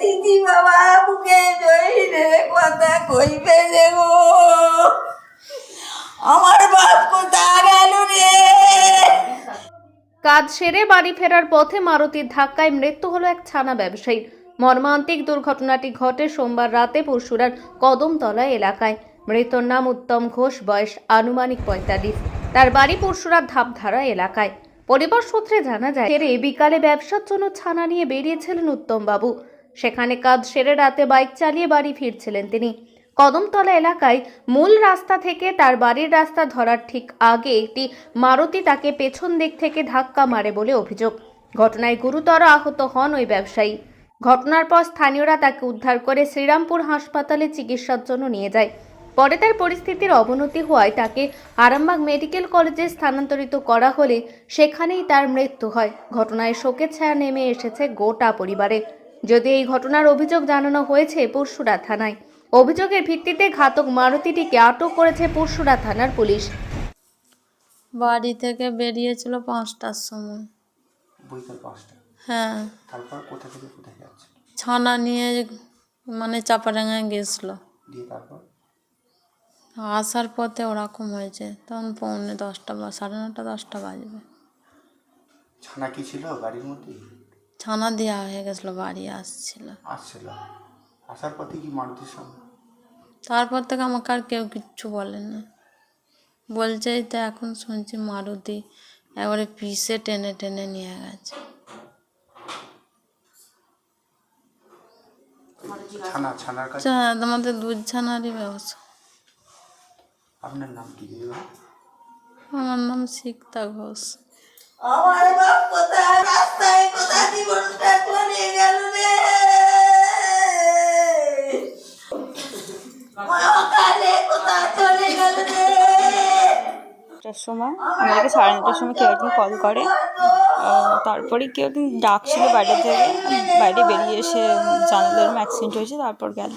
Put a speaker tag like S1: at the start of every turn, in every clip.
S1: দিদি বাবা, বুকে কথা কইবে রে গো, আমার বাপ কোথা গেল রে?
S2: কাজ সেরে বাড়ি ফেরার পথে মারুতির ধাক্কায় মৃত্যু হলো এক ছানা ব্যবসায়ীর। মর্মান্তিক দুর্ঘটনাটি ঘটে সোমবার রাতে পরশুরার কদমতলা এলাকায়। মৃতর নাম উত্তম ঘোষ, বয়স আনুমানিক পঁয়তাল্লিশ। তার বাড়ি পরশুরার ধাপধারা এলাকায়। পরিবার সূত্রে জানা যায় বিকালে ব্যবসার জন্য ছানা নিয়ে বেরিয়েছিলেন উত্তম বাবু সেখানে কাজ সেরে রাতে বাইক চালিয়ে বাড়ি ফিরছিলেন তিনি। কদমতলা এলাকায় মূল রাস্তা থেকে তার বাড়ির রাস্তা ধরার ঠিক আগে একটি মারুতি তাকে পেছন দিক থেকে ধাক্কা মারে বলে অভিযোগ। ঘটনায় গুরুতর আহত হন ওই ব্যবসায়ী। ঘটনার পর স্থানীয়রা তাকে উদ্ধার করে শ্রীরামপুর হাসপাতালে চিকিৎসার জন্য নিয়ে যায়। পরে তার পরিস্থিতির অবনতি হওয়ায় তাকে আরামবাগ মেডিকেল কলেজে স্থানান্তরিত করা হলে সেখানেই তার মৃত্যু হয়। ঘটনায় শোকের ছায়া নেমে এসেছে গোটা পরিবারে। যদি এই ঘটনার অভিযোগ জানানো হয়েছে পরশুরা থানায়। অভিযোগের ভিত্তিতে ঘাতক মারুতিটিকে আটক করেছে পরশুরা থানার পুলিশ।
S3: বাড়ি থেকে বেরিয়েছিল পাঁচটার সময়।
S4: পাঁচটা?
S3: হ্যাঁ।
S4: তারপর কোথা থেকে কোথায় যাচ্ছে?
S3: ছানা নিয়ে মানে চাপাডাঙ্গায় গেছিল।
S4: দিয়ে তারপর?
S3: আসার পথে ওরকম হয়েছে। তখন পৌনে দশটা বা সাড়ে নটা দশটা বাজবে।
S4: ছানা কি ছিল গাড়ির মধ্যে
S3: ছানা দেওয়া হয়ে গেছিল বাড়ি আসছিল।
S4: আসছিল। আসার পথে কি মারুতির সঙ্গে
S3: তারপর থেকে আমাকে আর কেউ কিচ্ছু বলে না বলছে এই তো এখন শুনছি মারুতি একবারে পিসে টেনে টেনে নিয়ে গেছে।
S4: ছানা ছানার কাছে
S3: চা- তোমাদের দুধ ছানারই ব্যবসা।
S4: আপনার নাম কি
S3: আমার নাম সিক্তা ঘোষ।
S1: আমার বাপ কোথায়? রাস্তায় জীবনটা চলে গেল রে
S5: সময় আমাদেরকে সাড়ে নটার সময় কেউ একজন কল করে। তারপরে কেউ একজন ডাকছিল বাইরে থেকে বাইরে বেরিয়ে এসে জানালো এরকম অ্যাক্সিডেন্ট হয়েছে তারপর গেল।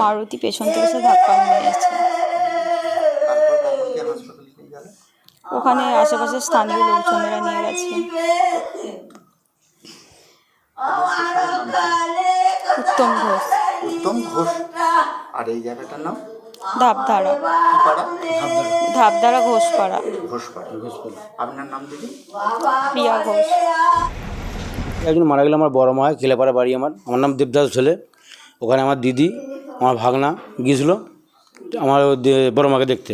S5: মারুতি পেছন থেকে সে ধাক্কা নিয়েছে
S4: তারপর কাকুকে হাসপাতালে নিয়ে গেল
S5: ওখানে আশেপাশে স্থানীয় লোকজনেরা নিয়ে গেছে। উত্তম ঘোষ।
S4: উত্তম ঘোষ? আর এই জায়গাটার নাম?
S5: ধাপধারা। ধাপধারা? ঘোষপাড়া
S4: ঘোষপাড়া। ঘোষপাড়া। আপনার নাম দিদি?
S5: প্রিয়া ঘোষ।
S6: একজন মারা গেলে আমার বড় মা হয় খেলেপাড়া বাড়ি আমার। আমার নাম দেবদাস ছেলে। ওখানে আমার দিদি আমার ভাগনা গিয়েছিল। আমার বড় মাকে দেখতে।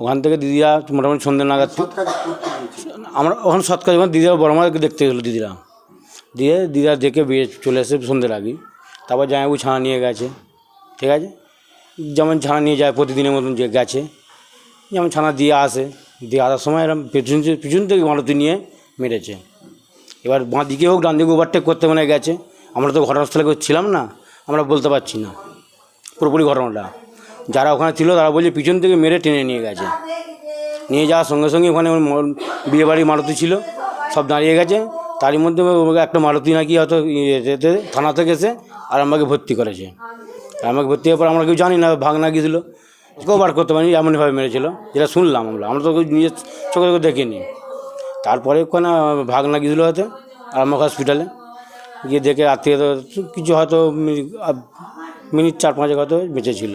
S6: ওখান থেকে দিদিরা মোটামুটি সন্ধ্যে নাগাদ আমরা ওখানে সৎকার যখন দিদিরা বড় মাকে দেখতে গেছিল দিদিরা। দিয়ে দিদিরা দেখে বেরিয়ে চলে এসে সন্ধ্যের আগে তারপর জামাইবু ছানা নিয়ে গেছে ঠিক আছে? যেমন ছানা নিয়ে যায় প্রতিদিনের মতন যে গেছে। যেমন ছানা দিয়ে আসে দিয়ে আসার সময় এরকম পেছন পিছন থেকে মারুতি নিয়ে মেরেছে। এবার বাঁ দিকে হোক ডান দিকে ওভারটেক করতে মানে গেছে। আমরা তো ঘটনাস্থলে ছিলাম না আমরা বলতে পারছি না। পুরোপুরি ঘটনাটা। যারা ওখানে ছিল তারা বলছে পিছন থেকে মেরে টেনে নিয়ে গেছে। নিয়ে যাওয়ার সঙ্গে সঙ্গে ওখানে ওর বিয়েবাড়ি মারুতি ছিল, সব দাঁড়িয়ে গেছে। তারই মধ্যে একটা মারুতি নাকি হয়তো থানা থেকে এসে আর আমাকে ভর্তি করেছে। আর আমাকে ভর্তি হওয়ার পর আমরা কেউ জানি না, ভাগনা গিয়েছিল ওকেও বার করতে পারিনি, এমনভাবে মেরেছিল। যেটা শুনলাম আমরা আমরা তো নিজের চোখে চোখে দেখিনি। তারপরে ওখানে ভাগনা গিয়েছিল হয়তো, আরামবাগ হসপিটালে গিয়ে দেখে আত্মীয় কিছু হয়তো মিনিট চার পাঁচেক হয়তো বেঁচে ছিল